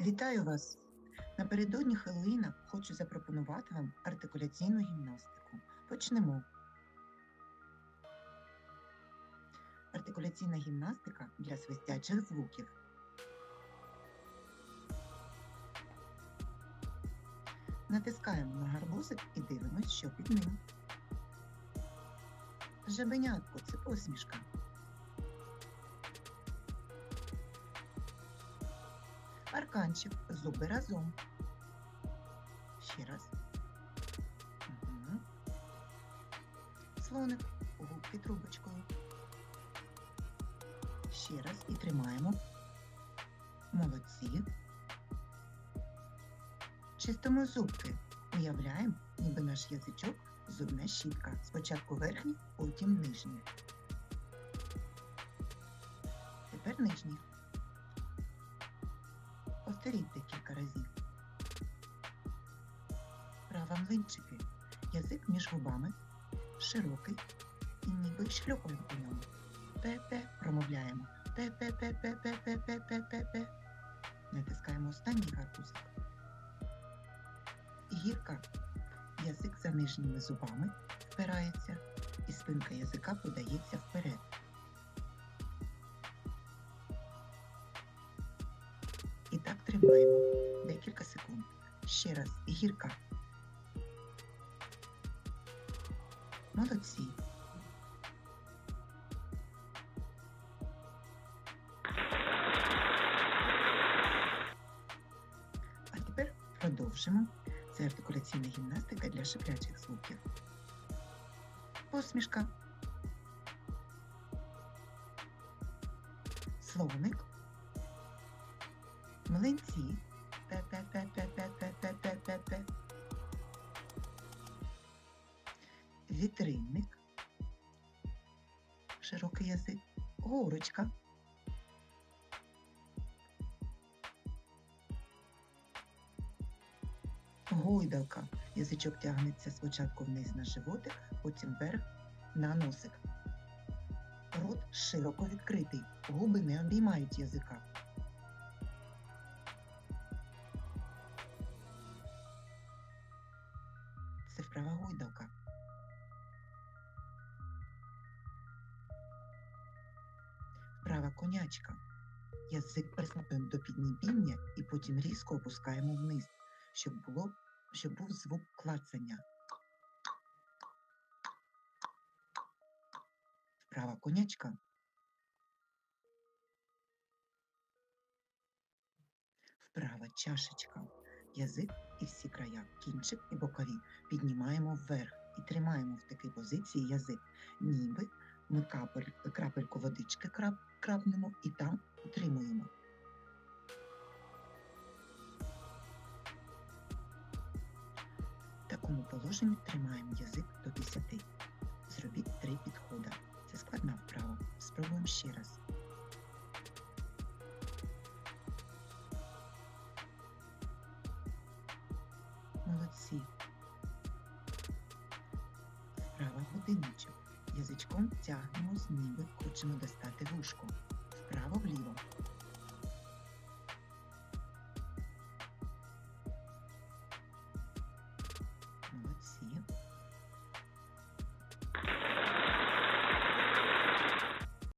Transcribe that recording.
Вітаю вас! Напередодні Хеллоїна хочу запропонувати вам артикуляційну гімнастику. Почнемо. Артикуляційна гімнастика для свистячих звуків. Натискаємо на гарбузик і дивимось, що під ним. Жабенятко це посмішка. Арканчик, зуби разом. Ще раз. Угу. Слоник, губки трубочкою. Ще раз і тримаємо. Молодці. Чистимо зубки. Уявляємо, ніби наш язичок зубна щітка. Спочатку верхній, потім нижній. Тепер нижній. Повторіть декілька разів. Права млинчики. Язик між губами. Широкий і ніби шльопаємо по ньому. Пе-пе промовляємо. Пе-пе-пе-пе-пе-пе-пе-пе-пе. Натискаємо останній гарбузик. Гірка. Язик за нижніми зубами впирається, і спинка язика подається вперед. Так тримаємо декілька секунд. Ще раз гірка. Молодці. А тепер продовжимо. Це артикуляційна гімнастика для шиплячих звуків. Посмішка. Словник. Млинці. Пе-пе-пе-пе-пе-пе-пе-пе-пе. Вітринник. Широкий язик. Горочка. Гойдалка. Язичок тягнеться спочатку вниз на животик, потім вверх на носик. Рот широко відкритий. Губи не обіймають язика. Це вправа гойдалка. Вправа конячка. Язик присматуємо до піднебіння і потім різко опускаємо вниз, щоб, було, щоб був звук клацання. Вправа конячка. Вправа чашечка. Язик і всі края, кінчик і бокові піднімаємо вверх і тримаємо в такій позиції язик, ніби ми капель, крапельку водички крап, крапнемо і там утримуємо. В такому положенні тримаємо язик до 10. Зробіть три підходи. Це складна вправа. Спробуємо ще раз. всі. Вправа годинничок. Язичком тягнемо, ніби хочемо достати вушку. Вправо-вліво.